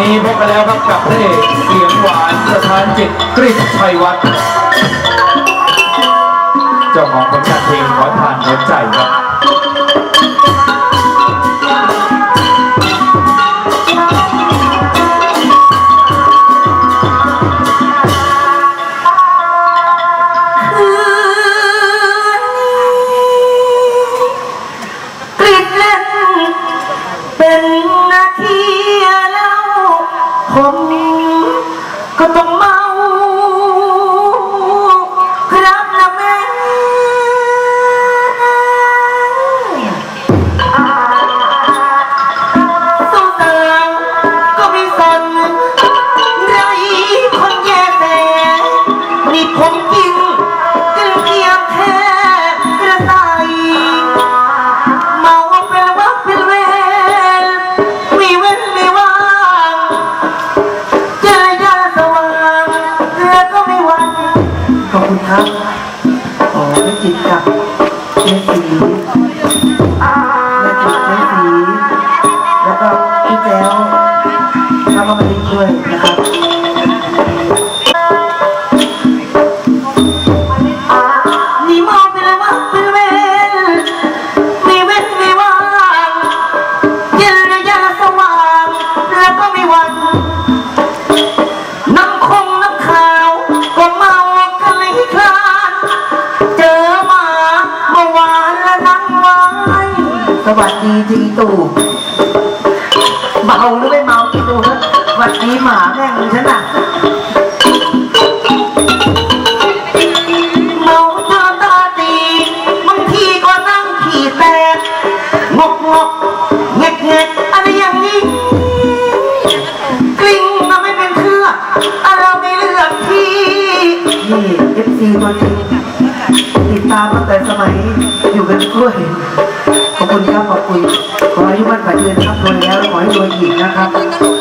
นี้พบกันแล้วครับกับพระเอกเสียงหวานสถานจิตกริชชัยวัฒน์เจ้าของผลงาน ผมก็ต้องมา ก็ไม่หวันขอบคุณครับขอไม่จิตกับเจสีและจิตเจสีแล้วก็พี่แจ้วถ้ามาเป็นช่วยนะครับ สวัสดีจีตู่เมาหรือไม่เมาคิดดูนะวันนี้หมาแม่งฉันน่ะเมาจนตาตีบางทีก็นั่งขี่แตกงกงกเงกเงกอะไรอย่างนี้ กลิ้งมาไม่เป็นเครืออะไรไม่เลือกที่ นี่เอฟซีตัวจริงติดตามตั้งแต่สมัยอยู่กันกล้วย Ha, ha, ha, ha, ha.